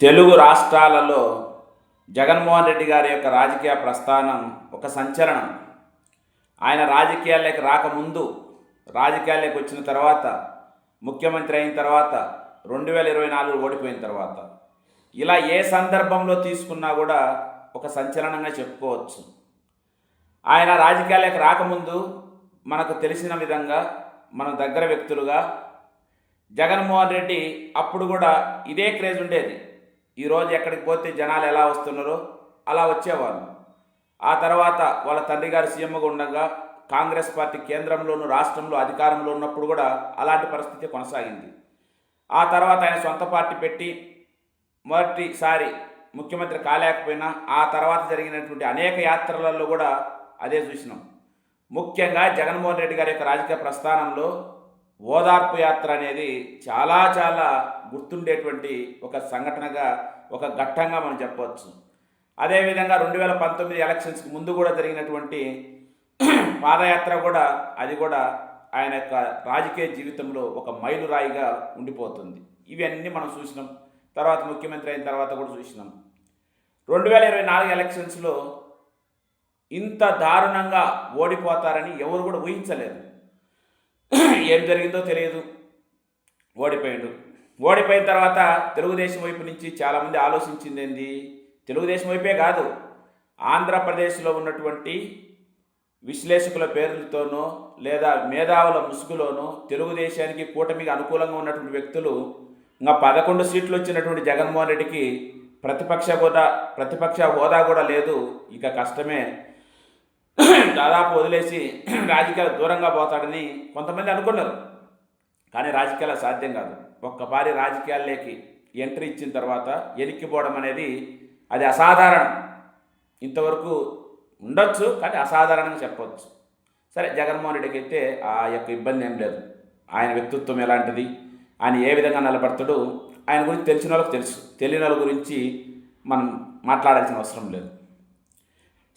తెలుగు రాష్ట్రాలలో జగన్మోహన్ రెడ్డి గారి యొక్క రాజకీయ ప్రస్థానం ఒక సంచలనం. ఆయన రాజకీయాల్లోకి రాకముందు రాజకీయాల్లోకి వచ్చిన తర్వాత ముఖ్యమంత్రి అయిన తర్వాత రెండు వేల ఇరవై నాలుగు ఓడిపోయిన తర్వాత ఇలా ఏ సందర్భంలో తీసుకున్నా కూడా ఒక సంచలనంగా చెప్పుకోవచ్చు. ఆయన రాజకీయాల్లోకి రాకముందు మనకు తెలిసిన విధంగా మన దగ్గర వ్యక్తులుగా జగన్మోహన్ రెడ్డి అప్పుడు కూడా ఇదే క్రేజ్ ఉండేది. ఈరోజు ఎక్కడికి పోతే జనాలు ఎలా వస్తున్నారో అలా వచ్చేవాళ్ళు. ఆ తర్వాత వాళ్ళ తండ్రి గారు సీఎంగా ఉండగా కాంగ్రెస్ పార్టీ కేంద్రంలోను రాష్ట్రంలో అధికారంలో ఉన్నప్పుడు కూడా అలాంటి పరిస్థితి కొనసాగింది. ఆ తర్వాత ఆయన సొంత పార్టీ పెట్టి మొదటిసారి ముఖ్యమంత్రి కాలేకపోయినా ఆ తర్వాత జరిగినటువంటి అనేక యాత్రలలో కూడా అదే చూసినాం. ముఖ్యంగా జగన్మోహన్ రెడ్డి గారి యొక్క రాజకీయ ప్రస్థానంలో ఓదార్పు యాత్ర అనేది చాలా చాలా గుర్తుండేటువంటి ఒక సంఘటనగా ఒక ఘట్టంగా మనం చెప్పవచ్చు. అదేవిధంగా రెండు వేల పంతొమ్మిది ఎలక్షన్స్కి ముందు కూడా జరిగినటువంటి పాదయాత్ర కూడా అది కూడా ఆయన యొక్క రాజకీయ జీవితంలో ఒక మైలురాయిగా ఉండిపోతుంది. ఇవన్నీ మనం చూసినాం. తర్వాత ముఖ్యమంత్రి అయిన తర్వాత కూడా చూసినాం. రెండు వేల ఇరవై నాలుగు ఎలక్షన్స్లో ఇంత దారుణంగా ఓడిపోతారని ఎవరు కూడా ఊహించలేదు. ఏం జరిగిందో తెలియదు. ఓడిపోయాడు. ఓడిపోయిన తర్వాత తెలుగుదేశం వైపు నుంచి చాలామంది ఆలోచించింది ఏంది తెలుగుదేశం వైపే కాదు. ఆంధ్రప్రదేశ్లో ఉన్నటువంటి విశ్లేషకుల పేర్లతోనో లేదా మేధావుల ముసుగులోనో తెలుగుదేశానికి కూటమికి అనుకూలంగా ఉన్నటువంటి వ్యక్తులు ఇంకా పదకొండు సీట్లు వచ్చినటువంటి జగన్మోహన్ రెడ్డికి ప్రతిపక్ష హోదా ప్రతిపక్ష హోదా కూడా లేదు. ఇక కష్టమే. దాదాపు వదిలేసి రాజకీయాలు దూరంగా పోతాడని కొంతమంది అనుకున్నారు. కానీ రాజకీయాలు సాధ్యం కాదు. ఒక్కసారి రాజకీయాల్లోకి ఎంట్రీ ఇచ్చిన తర్వాత ఎనిక్కిపోవడం అనేది అది అసాధారణం. ఇంతవరకు ఉండొచ్చు కానీ అసాధారణంగా చెప్పవచ్చు సరే జగన్మోహన్ రెడ్డికి అయితే ఆ యొక్క ఇబ్బంది ఏం లేదు. ఆయన వ్యక్తిత్వం ఎలాంటిది? ఆయన ఏ విధంగా నిలబడతాడు? ఆయన గురించి తెలిసిన వాళ్ళకి తెలుసు. తెలియని వాళ్ళ గురించి మనం మాట్లాడాల్సిన అవసరం లేదు.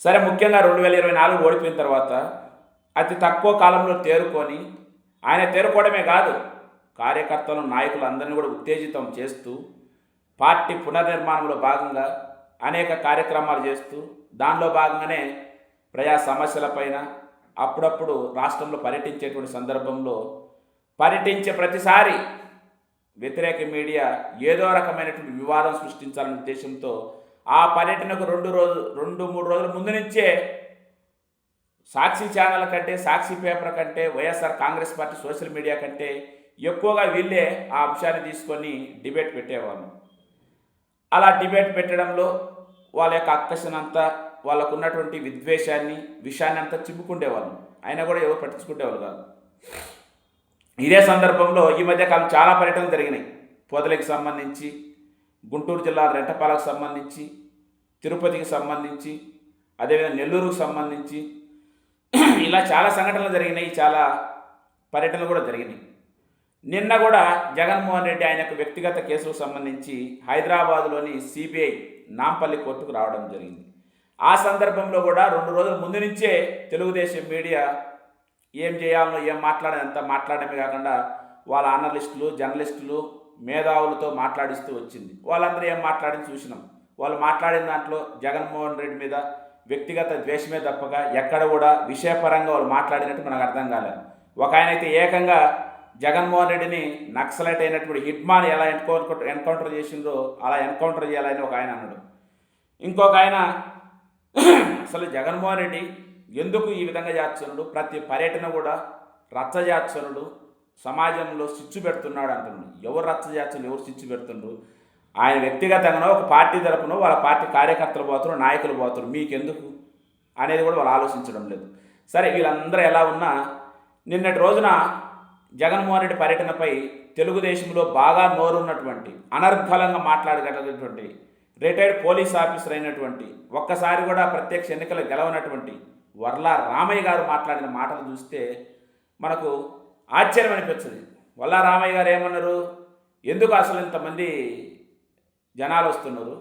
సరే ముఖ్యంగా రెండు వేల ఇరవై నాలుగు ఓడిపోయిన తర్వాత అతి తక్కువ కాలంలో తేరుకొని ఆయన తేరుకోవడమే కాదు కార్యకర్తలు నాయకులు అందరినీ కూడా ఉత్తేజితం చేస్తూ పార్టీ పునర్నిర్మాణంలో భాగంగా అనేక కార్యక్రమాలు చేస్తూ దానిలో భాగంగానే ప్రజా సమస్యలపైన అప్పుడప్పుడు రాష్ట్రంలో పర్యటించేటువంటి సందర్భంలో పర్యటించే ప్రతిసారి వ్యతిరేక మీడియా ఏదో రకమైనటువంటి వివాదం సృష్టించాలనే ఉద్దేశంతో ఆ పర్యటనకు రెండు రోజు రెండు మూడు రోజుల ముందు నుంచే సాక్షి ఛానల్ కంటే సాక్షి పేపర్ కంటే YSR Congress party social media కంటే ఎక్కువగా వీళ్ళే ఆ అంశాన్ని తీసుకొని డిబేట్ పెట్టేవాళ్ళు. అలా డిబేట్ పెట్టడంలో వాళ్ళ యొక్క అక్కసనంతా వాళ్ళకు ఉన్నటువంటి విద్వేషాన్ని విషయాన్ని అంతా చిప్పుకుండేవాళ్ళు అయినా కూడా ఎవరు పట్టించుకునేవాళ్ళు కాదు. ఇదే సందర్భంలో ఈ మధ్యకాలం చాలా పర్యటనలు జరిగినాయి. పొదలకు సంబంధించి గుంటూరు జిల్లా రెంటపాలకు సంబంధించి తిరుపతికి సంబంధించి అదేవిధంగా నెల్లూరుకు సంబంధించి ఇలా చాలా సంఘటనలు జరిగినాయి చాలా పర్యటనలు కూడా జరిగినాయి. నిన్న కూడా జగన్మోహన్ రెడ్డి ఆయన యొక్క వ్యక్తిగత కేసులకు సంబంధించి హైదరాబాదులోని సిబిఐ నాంపల్లి కోర్టుకు రావడం జరిగింది. ఆ సందర్భంలో కూడా రెండు రోజుల ముందు నుంచే తెలుగుదేశం మీడియా ఏం చేయాలనో ఏం మాట్లాడేదంతా అంత మాట్లాడమే కాకుండా వాళ్ళ అనలిస్టులు జర్నలిస్టులు మేధావులతో మాట్లాడిస్తూ వచ్చింది. వాళ్ళందరూ ఏం మాట్లాడింది చూసినాం. వాళ్ళు మాట్లాడిన దాంట్లో జగన్మోహన్ రెడ్డి మీద వ్యక్తిగత ద్వేషమే తప్పగా ఎక్కడ కూడా విషయపరంగా వాళ్ళు మాట్లాడినట్టు మనకు అర్థం కాలేదు. ఒక ఆయన అయితే ఏకంగా జగన్మోహన్ రెడ్డిని నక్సలైట్ అయినటువంటి హిట్మాన్ ఎలా ఎన్కౌంటర్ ఎన్కౌంటర్ చేసిందో అలా ఎన్కౌంటర్ చేయాలని ఒక ఆయన అన్నాడు. ఇంకొక ఆయన అసలు జగన్మోహన్ రెడ్డి ఎందుకు ఈ విధంగా చేస్తున్నాడు? ప్రతి పర్యటన కూడా రచ్చ చేస్తున్నాడు. సమాజంలో చిచ్చు పెడుతున్నాడు అంటున్నాడు. ఎవరు రచ్చ ఎవరు చిచ్చు పెడుతుండ్రు? ఆయన వ్యక్తిగతంగానో ఒక పార్టీ తరపునో వాళ్ళ పార్టీ కార్యకర్తలు పోతున్నారు నాయకులు పోతున్నారు. మీకెందుకు? అనేది కూడా వాళ్ళు ఆలోచించడం లేదు. సరే వీళ్ళందరూ ఎలా ఉన్నా నిన్నటి రోజున జగన్మోహన్ రెడ్డి పర్యటనపై తెలుగుదేశంలో బాగా నోరున్నటువంటి అనర్గళంగా మాట్లాడగలిగినటువంటి రిటైర్డ్ పోలీస్ ఆఫీసర్ అయినటువంటి ఒక్కసారి కూడా ప్రత్యక్ష ఎన్నికలు గెలవనటువంటి వర్లా రామయ్య గారు మాట్లాడిన మాటలు చూస్తే మనకు ఆశ్చర్యం అనిపించింది వల్ల రామయ్య గారు ఏమన్నారు? ఎందుకు అసలు ఇంతమంది జనాలు వస్తున్నారు?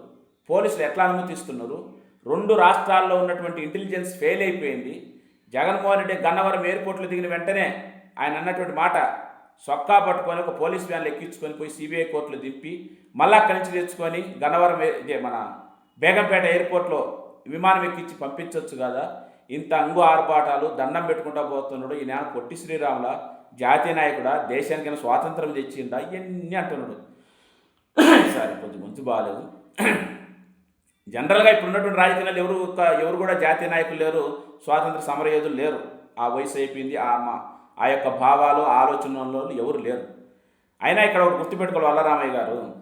పోలీసులు ఎట్లా అనుమతిస్తున్నారు రెండు రాష్ట్రాల్లో ఉన్నటువంటి ఇంటెలిజెన్స్ ఫెయిల్ అయిపోయింది. జగన్మోహన్ రెడ్డి గన్నవరం ఎయిర్పోర్ట్లో దిగిన వెంటనే ఆయన అన్నటువంటి మాట సొక్కా పట్టుకొని ఒక పోలీస్ వ్యాన్లు ఎక్కించుకొని పోయి సిబిఐ కోర్టులో దింపి మళ్ళీ అక్కడి నుంచి తెచ్చుకొని గన్నవరం ఇదే మన బేగంపేట ఎయిర్పోర్ట్లో విమానం ఎక్కించి పంపించవచ్చు కదా? ఇంత అంగు ఆర్భాటాలు దండం పెట్టుకుంటా పోతున్నాడు ఈయన పొట్టి శ్రీరాముల. జాతీయ నాయకుడా దేశానికైనా స్వాతంత్రం తెచ్చిండా ఇవన్నీ అంటున్నాడు. సారీ కొంచెం మంచి బాగాలేదు. జనరల్గా ఇప్పుడు ఉన్నటువంటి రాజకీయాలు ఎవరు ఎవరు కూడా జాతీయ నాయకులు లేరు స్వాతంత్ర సమరయోధులు లేరు. ఆ వయసు అయిపోయింది ఆ మా- ఆ యొక్క భావాలు ఆలోచనలు ఎవరు లేరు. అయినా ఇక్కడ ఒకటి గుర్తుపెట్టుకోవాలి వల్లరామయ్య గారు.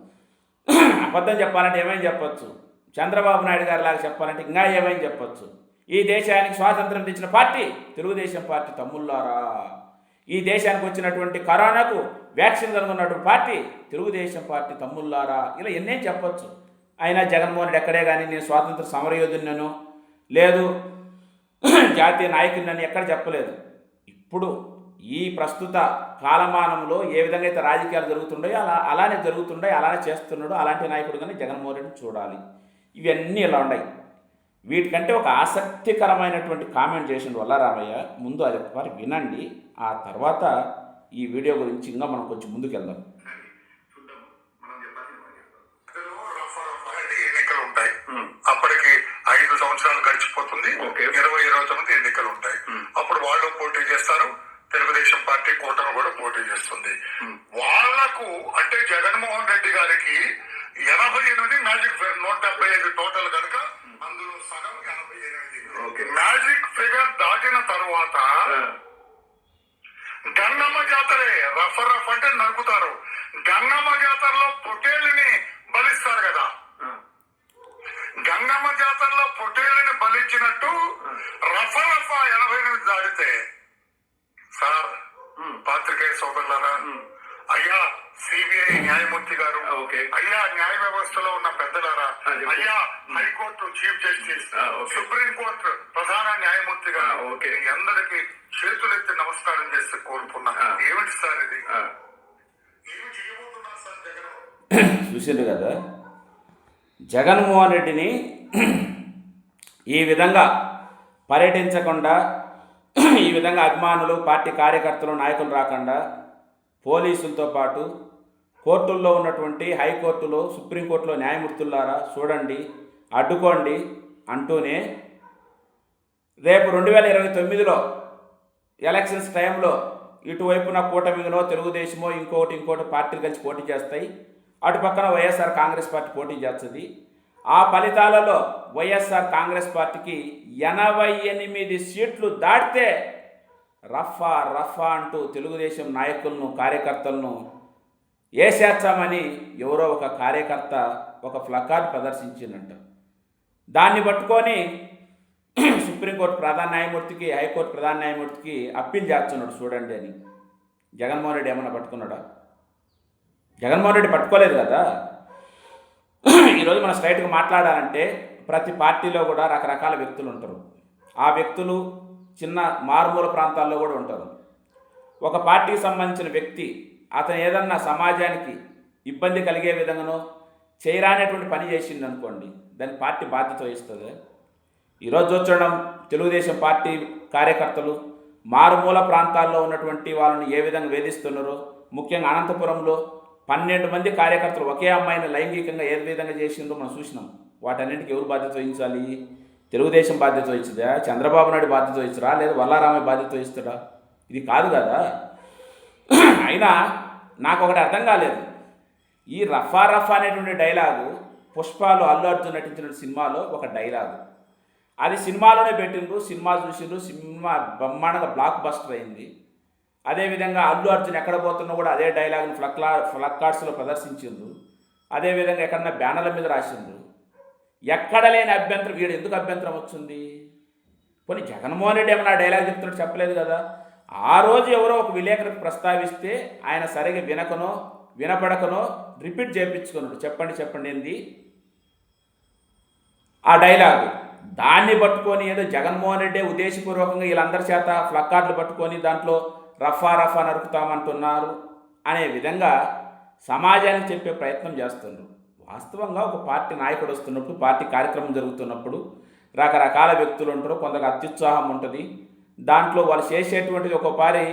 అబద్ధం చెప్పాలంటే ఏమైనా చెప్పచ్చు. చంద్రబాబు నాయుడు గారి లాగా చెప్పాలంటే ఇంకా ఏమైనా చెప్పచ్చు. ఈ దేశానికి స్వాతంత్రం తెచ్చిన పార్టీ తెలుగుదేశం పార్టీ తమ్ముళ్ళారా? ఈ దేశానికి వచ్చినటువంటి కరోనాకు వ్యాక్సిన్ కనుగొన్నటువంటి పార్టీ తెలుగుదేశం పార్టీ తమ్ముళ్ళారా ఇలా ఎన్నే చెప్పొచ్చు? అయినా జగన్మోహన్ రెడ్డి ఎక్కడే కానీ నేను స్వాతంత్ర సమరయోధున్నను లేదు జాతీయ నాయకుడిని ఎక్కడ చెప్పలేదు. ఇప్పుడు ఈ ప్రస్తుత కాలమానంలో ఏ విధంగా అయితే రాజకీయాలు జరుగుతుండో అలా అలానే జరుగుతుండే అలానే చేస్తున్నాడు అలాంటి నాయకుడుగానే జగన్మోహన్ రెడ్డిని చూడాలి. ఇవన్నీ ఇలా ఉన్నాయి. వీటికంటే ఒక ఆసక్తికరమైనటువంటి కామెంట్ చేసిండు వల్లారామయ్య. ముందు అది ఒకసారి వినండి. ఆ తర్వాత ఈ వీడియో గురించి ఇంకా మనం కొంచెం ముందుకు వెళ్దాం ఎన్నికలు ఉంటాయి. అప్పటికి ఐదు సంవత్సరాలు గడిచిపోతుంది. ఇరవై ఇరవై తొమ్మిది ఎన్నికలు ఉంటాయి. అప్పుడు వాళ్ళు పోటీ చేస్తారు. తెలుగుదేశం పార్టీ కూటమి కూడా పోటీ చేస్తుంది. వాళ్ళకు అంటే జగన్మోహన్ రెడ్డి గారికి ఎనభై ఎనిమిది మ్యాజిక్ ఫిగర్ నూట డెబ్బై ఐదు టోటల్ కనుక అందులో సగం ఎనభై ఎనిమిది. ఓకే. మ్యాజిక్ ఫిగర్ దాటిన తర్వాత గంగమ్మ జాతరే. రఫ రఫ్ అంటే నరుకుతారు. గంగమ్మ జాతరలో పొట్టేళ్ళని బలిస్తారు కదా. గంగమ్మ జాతరలో పొట్టేళ్ళని బలిచ్చినట్టు రఫ రఫ ఎనభై ఎనిమిది దాడితే. సార్ పాత్రికేయ సోదరులారా అయ్యా సిబిఐ న్యాయమూర్తి గారు. అయ్యా న్యాయ వ్యవస్థలో ఉన్న పెద్దలారా. అయ్యా high court chief justice. Supreme court ప్రధాన న్యాయమూర్తి గారు. అందరికి చేతులెత్తి నమస్కారం చేస్తే కోరుకున్నా. ఏమిటి సార్ ఇది? ఏమి చేయబోతున్నారు సార్ జగన్? చూసిండు కదా? జగన్మోహన్ రెడ్డిని ఈ విధంగా పర్యటించకుండా ఈ విధంగా అభిమానులు పార్టీ కార్యకర్తలు నాయకులు రాకుండా పోలీసులతో పాటు కోర్టుల్లో ఉన్నటువంటి హైకోర్టులో సుప్రీంకోర్టులో న్యాయమూర్తులారా చూడండి అడ్డుకోండి అంటూనే రేపు రెండు వేల ఇరవై తొమ్మిదిలో ఎలక్షన్స్ టైంలో ఇటువైపున కూటమిలో తెలుగుదేశమో ఇంకోటి ఇంకోటి పార్టీలు కలిసి పోటీ చేస్తాయి. అటు పక్కన వైఎస్ఆర్ కాంగ్రెస్ పార్టీ పోటీ చేస్తుంది. ఆ ఫలితాలలో వైఎస్ఆర్ కాంగ్రెస్ పార్టీకి ఎనభై ఎనిమిది సీట్లు దాటితే రఫా రఫా అంటూ తెలుగుదేశం నాయకులను కార్యకర్తలను వేసేస్తామని ఎవరో ఒక కార్యకర్త ఒక ఫ్లకార్డ్ ప్రదర్శించిందంట. దాన్ని పట్టుకొని సుప్రీంకోర్టు ప్రధాన న్యాయమూర్తికి హైకోర్టు ప్రధాన న్యాయమూర్తికి అప్పీల్ చేస్తున్నాడు చూడండి అని. జగన్మోహన్ రెడ్డి ఏమన్నా పట్టుకున్నాడా? జగన్మోహన్ రెడ్డి పట్టుకోలేదు కదా? ఈరోజు మనం స్ట్రైట్గా మాట్లాడాలంటే ప్రతి పార్టీలో కూడా రకరకాల వ్యక్తులు ఉంటారు. ఆ వ్యక్తులు చిన్న మారుమూల ప్రాంతాల్లో కూడా ఉంటారు. ఒక పార్టీకి సంబంధించిన వ్యక్తి అతను ఏదన్నా సమాజానికి ఇబ్బంది కలిగే విధంగానో చేయరానేటువంటి పని చేసింది అనుకోండి దాని పార్టీ బాధ్యత వహిస్తుంది. ఈరోజు చూడడం తెలుగుదేశం పార్టీ కార్యకర్తలు మారుమూల ప్రాంతాల్లో ఉన్నటువంటి వాళ్ళని ఏ విధంగా వేధిస్తున్నారో ముఖ్యంగా అనంతపురంలో పన్నెండు మంది కార్యకర్తలు ఒకే అమ్మాయిని లైంగికంగా ఏ విధంగా చేసిందో మనం చూసినాం. వాటన్నింటికి ఎవరు బాధ్యత వహించాలి? తెలుగుదేశం బాధ్యత వహించదా? చంద్రబాబు నాయుడు బాధ్యత వహించరా? లేదా వల్లారామయ్య బాధ్యత వహిస్తాడా? ఇది కాదు కదా. అయినా నాకు ఒకటి అర్థం కాలేదు. ఈ రఫా రఫా అనేటువంటి డైలాగు పుష్పాలు అల్లు అర్జున్ నటించిన సినిమాలో ఒక డైలాగు. అది సినిమాలోనే పెట్టిండ్రు సినిమా చూసిండ్రు సినిమా బ్రహ్మాండంగా బ్లాక్ బస్టర్ అయింది. అదేవిధంగా అల్లు అర్జున్ ఎక్కడ పోతున్నా కూడా అదే డైలాగ్ని ఫ్లక్లా ఫ్లక్ కార్డ్స్లో ప్రదర్శించిండ్రు. అదేవిధంగా ఎక్కడన్నా బ్యానర్ల మీద రాసిండ్రు. ఎక్కడ లేని అభ్యంతరం వీడు ఎందుకు అభ్యంతరం వచ్చింది? కొన్ని జగన్మోహన్ రెడ్డి ఏమన్నా డైలాగ్ చెప్తున్నాడు చెప్పలేదు కదా. ఆ రోజు ఎవరో ఒక విలేకరికి ప్రస్తావిస్తే ఆయన సరిగా వినకనో వినపడకనో రిపీట్ చేయించుకున్నాడు. చెప్పండి చెప్పండి ఏంది? ఆ డైలాగు. దాన్ని పట్టుకొని ఏదో జగన్మోహన్ రెడ్డి ఉద్దేశపూర్వకంగా వీళ్ళందరి చేత ఫ్లక్కార్డులు పట్టుకొని దాంట్లో రఫా రఫా నరుకుతామంటున్నారు అనే విధంగా సమాజానికి చెప్పే ప్రయత్నం చేస్తున్నారు వాస్తవంగా ఒక పార్టీ నాయకుడు వస్తున్నప్పుడు పార్టీ కార్యక్రమం జరుగుతున్నప్పుడు రకరకాల వ్యక్తులు ఉంటారు కొందరు అత్యుత్సాహం ఉంటుంది. దాంట్లో వాళ్ళు చేసేటువంటిది ఒక పారి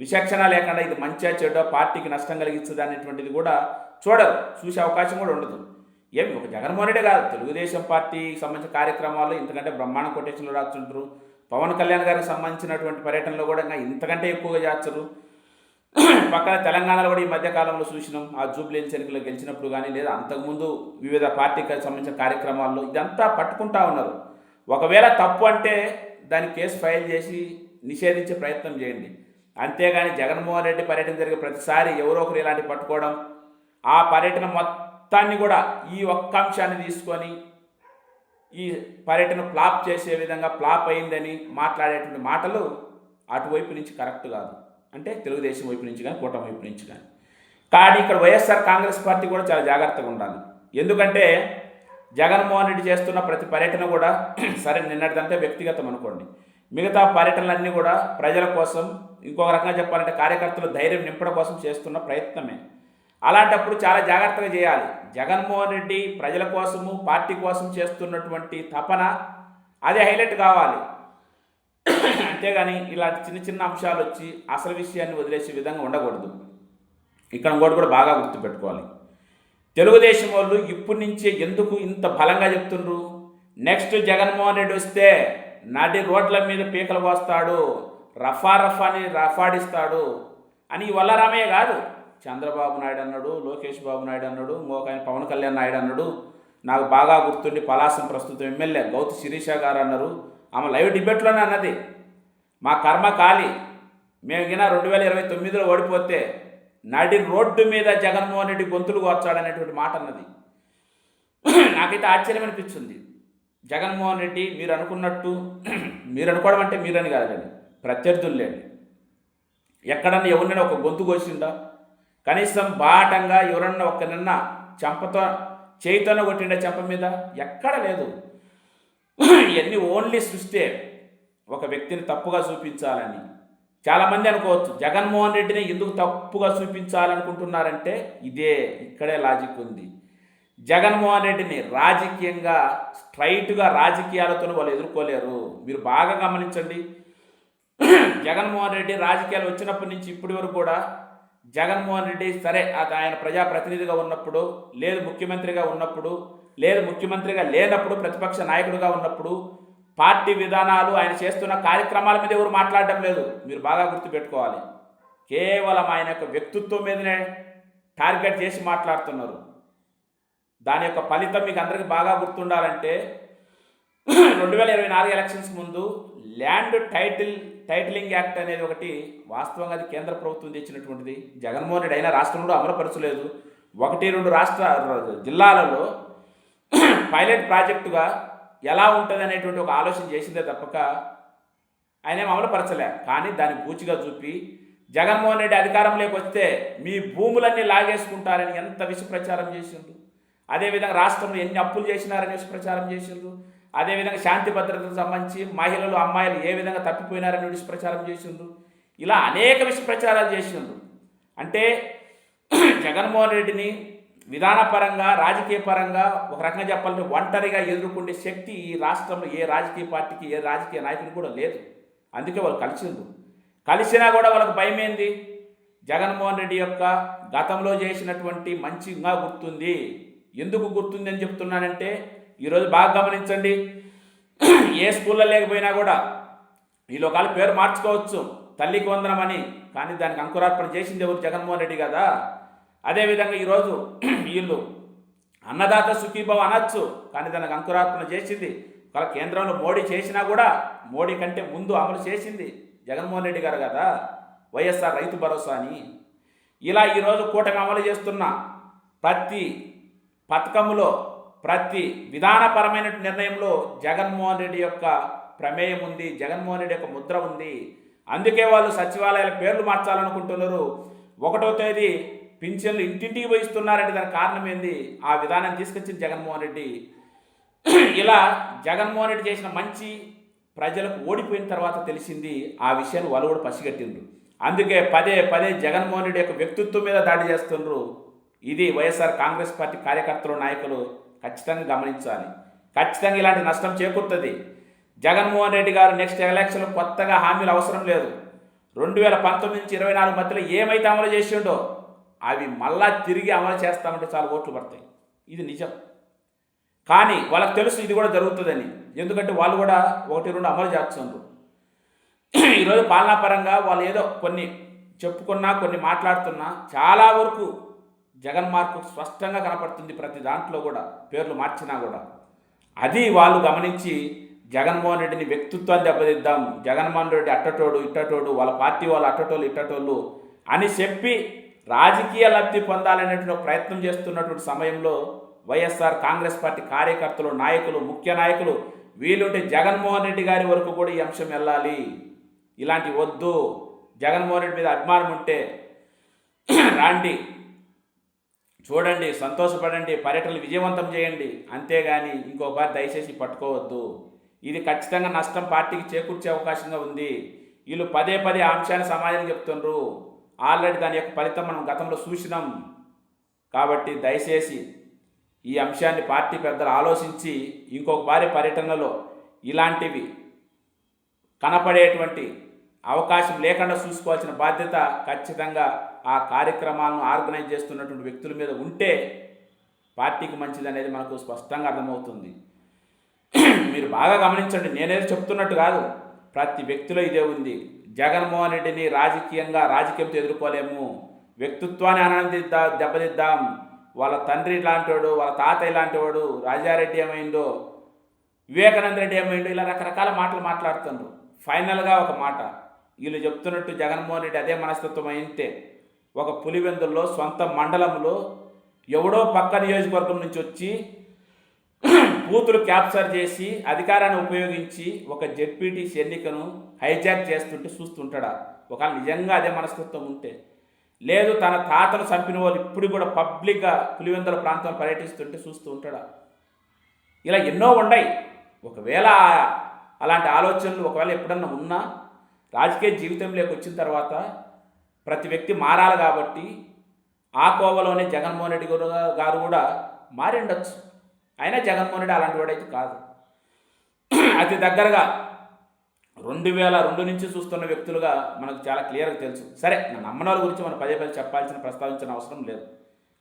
విచక్షణ లేకుండా ఇది మంచిగా చెడ్డ పార్టీకి నష్టం కలిగిస్తుంది అనేటువంటిది కూడా చూడరు చూసే అవకాశం కూడా ఉండదు. ఏమి ఒక జగన్మోహన్ రెడ్డి కాదు తెలుగుదేశం పార్టీకి సంబంధించిన కార్యక్రమాల్లో ఇంతకంటే బ్రహ్మాండ కొటేషన్లు రాస్తుంటారు. పవన్ కళ్యాణ్ గారికి సంబంధించినటువంటి పర్యటనలో కూడా ఇంకా ఇంతకంటే ఎక్కువగా చేస్తారు. పక్కన తెలంగాణలో కూడా ఈ మధ్యకాలంలో చూసినాం. ఆ జూబ్లీ ఎన్నికల్లో గెలిచినప్పుడు కానీ లేదా అంతకుముందు వివిధ పార్టీకి సంబంధించిన కార్యక్రమాల్లో ఇదంతా పట్టుకుంటా ఉన్నారు. ఒకవేళ తప్పు అంటే దాని కేసు ఫైల్ చేసి నిషేధించే ప్రయత్నం చేయండి. అంతేగాని జగన్మోహన్ రెడ్డి పర్యటన జరిగే ప్రతిసారి ఎవరో ఒకరు ఇలాంటి పట్టుకోవడం ఆ పర్యటన మొత్తాన్ని కూడా ఈ ఒక్క అంశాన్ని తీసుకొని ఈ పర్యటన ఫ్లాప్ చేసే విధంగా ఫ్లాప్ అయిందని మాట్లాడేటువంటి మాటలు అటువైపు నుంచి కరెక్ట్ కాదు. అంటే తెలుగుదేశం వైపు నుంచి కానీ కూటమి వైపు నుంచి కానీ. కానీ ఇక్కడ వైఎస్ఆర్ కాంగ్రెస్ పార్టీ కూడా చాలా జాగ్రత్తగా ఉండాలి. ఎందుకంటే జగన్మోహన్ రెడ్డి చేస్తున్న ప్రతి పర్యటన కూడా సరే నిన్నటిదంటే వ్యక్తిగతం అనుకోండి. మిగతా పర్యటనలన్నీ కూడా ప్రజల కోసం ఇంకొక రకంగా చెప్పాలంటే కార్యకర్తలు ధైర్యం నింపడం కోసం చేస్తున్న ప్రయత్నమే. అలాంటప్పుడు చాలా జాగ్రత్తగా చేయాలి. జగన్మోహన్ రెడ్డి ప్రజల కోసము పార్టీ కోసం చేస్తున్నటువంటి తపన అదే హైలైట్ కావాలి. అంతేగాని ఇలాంటి చిన్న చిన్న అంశాలు వచ్చి అసలు విషయాన్ని వదిలేసే విధంగా ఉండకూడదు. ఇక్కడ ఇంకోటి కూడా బాగా గుర్తుపెట్టుకోవాలి. తెలుగుదేశం వాళ్ళు ఇప్పటి నుంచే ఎందుకు ఇంత బలంగా చెప్తుండ్రు? నెక్స్ట్ జగన్మోహన్ రెడ్డి వస్తే నడి రోడ్ల మీద పీకలు పోస్తాడు రఫా రఫాని రఫాడిస్తాడు అని వల్ల వల్లరామయ్య కాదు. చంద్రబాబు నాయుడు అన్నాడు లోకేష్ బాబు నాయుడు అన్నాడు ఇంకొక ఆయన పవన్ కళ్యాణ్ నాయుడు అన్నాడు. నాకు బాగా గుర్తుండి పలాసం ప్రస్తుతం ఎమ్మెల్యే గౌతు శిరీష గారు అన్నారు. ఆమె లైవ్ డిబేట్లోనే అన్నది. మా కర్మ కాలి మేము గిన రెండు వేల ఇరవై తొమ్మిదిలో ఓడిపోతే నడి రోడ్డు మీద జగన్మోహన్ రెడ్డి గొంతులు వచ్చాడనేటువంటి మాట అన్నది. నాకైతే ఆశ్చర్యం అనిపించింది జగన్మోహన్ రెడ్డి మీరు అనుకున్నట్టు మీరు అనుకోవడం అంటే మీరని కాదండి ప్రత్యర్థులు లేండి ఎక్కడన్నా ఎవరినైనా ఒక గొంతు కోసిందా? కనీసం బాటంగా ఎవరన్నా ఒక నిన్న చెంపతో చేయితోనే కొట్టిండే చెంప మీద ఎక్కడ లేదు. ఇవన్నీ ఓన్లీ సృష్టే ఒక వ్యక్తిని తప్పుగా చూపించాలని. చాలామంది అనుకోవచ్చు జగన్మోహన్ రెడ్డిని ఎందుకు తప్పుగా చూపించాలనుకుంటున్నారంటే ఇదే ఇక్కడే లాజిక్ ఉంది. జగన్మోహన్ రెడ్డిని రాజకీయంగా స్ట్రైట్గా రాజకీయాలతో వాళ్ళు ఎదుర్కోలేరు. మీరు బాగా గమనించండి. జగన్మోహన్ రెడ్డి రాజకీయాలు వచ్చినప్పటి నుంచి ఇప్పటి వరకు కూడా జగన్మోహన్ రెడ్డి సరే అది ఆయన ప్రజాప్రతినిధిగా ఉన్నప్పుడు లేదు ముఖ్యమంత్రిగా ఉన్నప్పుడు లేదు ముఖ్యమంత్రిగా లేనప్పుడు ప్రతిపక్ష నాయకుడిగా ఉన్నప్పుడు పార్టీ విధానాలు ఆయన చేస్తున్న కార్యక్రమాల మీద ఎవరు మాట్లాడడం లేదు. మీరు బాగా గుర్తుపెట్టుకోవాలి. కేవలం ఆయన యొక్క వ్యక్తిత్వం మీదనే టార్గెట్ చేసి మాట్లాడుతున్నారు. దాని యొక్క ఫలితం మీకు అందరికీ బాగా గుర్తుండాలంటే రెండు వేల ఇరవై నాలుగు ఎలక్షన్స్ ముందు ల్యాండ్ టైటిల్ టైటిలింగ్ యాక్ట్ అనేది ఒకటి వాస్తవంగా అది కేంద్ర ప్రభుత్వం తెచ్చినటువంటిది. జగన్మోహన్ రెడ్డి అయినా రాష్ట్రంలో అమలుపరచలేదు. ఒకటి రెండు రాష్ట్ర జిల్లాలలో పైలట్ ప్రాజెక్టుగా ఎలా ఉంటుంది అనేటువంటి ఒక ఆలోచన చేసిందే తప్పక. ఆయన ఏం అమలుపరచలే కానీ దాన్ని పూచిగా చూపి జగన్మోహన్ రెడ్డి అధికారంలోకి వస్తే మీ భూములన్నీ లాగేసుకుంటారని ఎంత విష ప్రచారం చేసిండ్రు? అదేవిధంగా రాష్ట్రంలో ఎన్ని అప్పులు చేసినారని విష ప్రచారం చేసిండ్రు? అదేవిధంగా శాంతి భద్రతకు సంబంధించి మహిళలు అమ్మాయిలు ఏ విధంగా తప్పిపోయినారని విష ప్రచారం చేసిండ్రు? ఇలా అనేక విష ప్రచారాలు చేసిండ్రు. అంటే జగన్మోహన్ రెడ్డిని విధానపరంగా రాజకీయ పరంగా ఒక రకంగా చెప్పాలంటే ఒంటరిగా ఎదుర్కొండే శక్తి ఈ రాష్ట్రంలో ఏ రాజకీయ పార్టీకి ఏ రాజకీయ నాయకుడికి కూడా లేదు. అందుకే వాళ్ళు కలిసిండ్రు. కలిసినా కూడా వాళ్ళకి భయం ఏంది జగన్మోహన్ రెడ్డి యొక్క గతంలో చేసినటువంటి మంచిగా గుర్తుంది. ఎందుకు గుర్తుంది అని చెప్తున్నానంటే ఈరోజు బాగా గమనించండి. ఏ స్కూల్లో లేకపోయినా కూడా ఈ లోకాల పేరు మార్చుకోవచ్చు. తల్లికి వందనమని కానీ దానికి అంకురార్పణ చేసింది ఎవరు? జగన్మోహన్ రెడ్డి కదా. అదేవిధంగా ఈరోజు వీళ్ళు అన్నదాత సుఖీభావ అనొచ్చు కానీ దానికి అంకురార్పణ చేసింది. ఒకవేళ కేంద్రంలో మోడీ చేసినా కూడా మోడీ కంటే ముందు అమలు చేసింది జగన్మోహన్ రెడ్డి గారు కదా. వైఎస్ఆర్ రైతు భరోసా అని. ఇలా ఈరోజు కూటమి అమలు చేస్తున్న ప్రతి పథకంలో ప్రతి విధానపరమైన నిర్ణయంలో జగన్మోహన్ రెడ్డి యొక్క ప్రమేయం ఉంది జగన్మోహన్ రెడ్డి యొక్క ముద్ర ఉంది. అందుకే వాళ్ళు సచివాలయాల పేర్లు మార్చాలనుకుంటున్నారు. ఒకటో తేదీ పింఛన్లు ఇంటింటికి పోయిస్తున్నారంటే దానికి కారణం ఏంది? ఆ విధానం తీసుకొచ్చింది జగన్మోహన్ రెడ్డి. ఇలా జగన్మోహన్ రెడ్డి చేసిన మంచి ప్రజలకు ఓడిపోయిన తర్వాత తెలిసింది ఆ విషయాన్ని వాళ్ళు కూడా పసిగట్టిండ్రు. అందుకే పదే పదే జగన్మోహన్ రెడ్డి యొక్క వ్యక్తిత్వం మీద దాడి చేస్తుండ్రు. ఇది వైఎస్ఆర్ కాంగ్రెస్ పార్టీ కార్యకర్తలు నాయకులు ఖచ్చితంగా గమనించాలి. ఖచ్చితంగా ఇలాంటి నష్టం చేకూరుతుంది. జగన్మోహన్ రెడ్డి గారు నెక్స్ట్ ఎలక్షన్ కొత్తగా హామీలు అవసరం లేదు. రెండు వేల పంతొమ్మిది నుంచి ఇరవై నాలుగు మధ్యలో ఏమైతే అమలు చేసిండో అవి మళ్ళా తిరిగి అమలు చేస్తామంటే చాలా ఓట్లు పడతాయి. ఇది నిజం. కానీ వాళ్ళకి తెలుసు ఇది కూడా జరుగుతుందని. ఎందుకంటే వాళ్ళు కూడా ఒకటి రెండు అమలు చేస్తున్నారు ఈరోజు పాలనాపరంగా వాళ్ళు ఏదో కొన్ని చెప్పుకున్నా కొన్ని మాట్లాడుతున్నా చాలా వరకు జగన్ మార్పు స్పష్టంగా కనపడుతుంది ప్రతి దాంట్లో కూడా పేర్లు మార్చినా కూడా. అది వాళ్ళు గమనించి జగన్మోహన్ రెడ్డిని వ్యక్తిత్వాన్ని దెబ్బతిద్దాం జగన్మోహన్ రెడ్డి అట్టటోడు ఇట్టటోడు వాళ్ళ పార్టీ వాళ్ళు అట్టటోళ్ళు ఇట్టటోళ్ళు అని చెప్పి రాజకీయ లబ్ధి పొందాలనేటువంటి ప్రయత్నం చేస్తున్నటువంటి సమయంలో వైఎస్ఆర్ కాంగ్రెస్ పార్టీ కార్యకర్తలు నాయకులు ముఖ్య నాయకులు వీలుంటే జగన్మోహన్ రెడ్డి గారి వరకు కూడా ఈ అంశం వెళ్ళాలి. ఇలాంటి వద్దు. జగన్మోహన్ రెడ్డి మీద అభిమానం ఉంటే రాండి. చూడండి సంతోషపడండి పర్యటనలు విజయవంతం చేయండి. అంతేగాని ఇంకోసారి దయచేసి పట్టుకోవద్దు. ఇది ఖచ్చితంగా నష్టం పార్టీకి చేకూర్చే అవకాశంగా ఉంది. వీళ్ళు పదే పదే అంశాన్ని సమాజానికి చెప్తుండ్రు. ఆల్రెడీ దాని యొక్క ఫలితం మనం గతంలో చూసినాం. కాబట్టి దయచేసి ఈ అంశాన్ని పార్టీ పెద్దలు ఆలోచించి ఇంకొక వారి పర్యటనలో ఇలాంటివి కనపడేటువంటి అవకాశం లేకుండా చూసుకోవాల్సిన బాధ్యత ఖచ్చితంగా ఆ కార్యక్రమాలను ఆర్గనైజ్ చేస్తున్నటువంటి వ్యక్తుల మీద ఉంటే పార్టీకి మంచిది అనేది మనకు స్పష్టంగా అర్థమవుతుంది. మీరు బాగా గమనించండి. నేనేది చెప్తున్నట్టు కాదు. ప్రతి వ్యక్తిలో ఇదే ఉంది. జగన్మోహన్ రెడ్డిని రాజకీయంగా రాజకీయంతో ఎదుర్కోలేము. వ్యక్తిత్వాన్ని ఆనందిద్దా దెబ్బతిద్దాం. వాళ్ళ తండ్రి ఇలాంటివాడు వాళ్ళ తాత ఇలాంటివాడు రాజారెడ్డి ఏమైందో వివేకానంద రెడ్డి ఏమైందో ఇలా రకరకాల మాటలు మాట్లాడుతున్నారు ఫైనల్గా ఒక మాట. వీళ్ళు చెప్తున్నట్టు జగన్మోహన్ రెడ్డి అదే మనస్తత్వం అయితే ఒక పులివెందుల్లో సొంత మండలంలో ఎవడో పక్క నియోజకవర్గం నుంచి వచ్చి బూతులు క్యాప్చర్ చేసి అధికారాన్ని ఉపయోగించి ఒక జెడ్పీటీసీ ఎన్నికను హైజాక్ చేస్తుంటే చూస్తుంటాడా? ఒకవేళ నిజంగా అదే మనస్తత్వం ఉంటే. లేదు తన తాతను చంపిన వాళ్ళు ఇప్పుడు కూడా పబ్లిక్గా పులివెందుల ప్రాంతం పర్యటిస్తుంటే చూస్తూ ఉంటాడా? ఇలా ఎన్నో ఉన్నాయి. ఒకవేళ అలాంటి ఆలోచనలు ఒకవేళ ఎప్పుడన్నా ఉన్నా రాజకీయ జీవితంలోకి వచ్చిన తర్వాత ప్రతి వ్యక్తి మారాలి కాబట్టి ఆ కోవలోనే జగన్మోహన్ రెడ్డి గారు గారు కూడా మారి ఉండొచ్చు అయినా జగన్మోహన్ రెడ్డి అలాంటి వాడైతే కాదు. అతి దగ్గరగా రెండు వేల రెండు నుంచి చూస్తున్న వ్యక్తులుగా మనకు చాలా క్లియర్గా తెలుసు. సరే నా నమ్మనాల గురించి మనం పదే పదే చెప్పాల్సిన ప్రస్తావించిన అవసరం లేదు.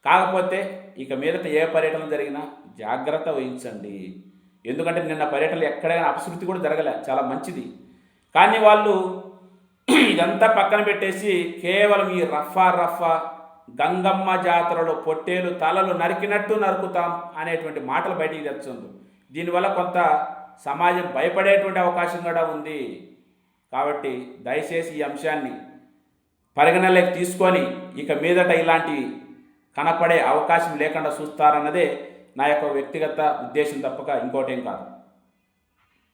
కాకపోతే ఇక మీదట ఏ పర్యటన జరిగినా జాగ్రత్త వహించండి. ఎందుకంటే నిన్న పర్యటనలు ఎక్కడైనా అపశృతి కూడా జరగలే. చాలా మంచిది. కానీ వాళ్ళు ఇదంతా పక్కన పెట్టేసి కేవలం ఈ రఫా రఫా గంగమ్మ జాతరలో పొట్టేలు తలలు నరికినట్టు నరుకుతాం అనేటువంటి మాటలు బయటికి తెచ్చుంది దీనివల్ల కొంత సమాజం భయపడేటువంటి అవకాశం కూడా ఉంది. కాబట్టి దయచేసి ఈ అంశాన్ని పరిగణలోకి తీసుకొని ఇక మీదట ఇలాంటివి కనపడే అవకాశం లేకుండా చూస్తారన్నదే నా యొక్క వ్యక్తిగత ఉద్దేశం తప్పక ఇంకోటేం కాదు.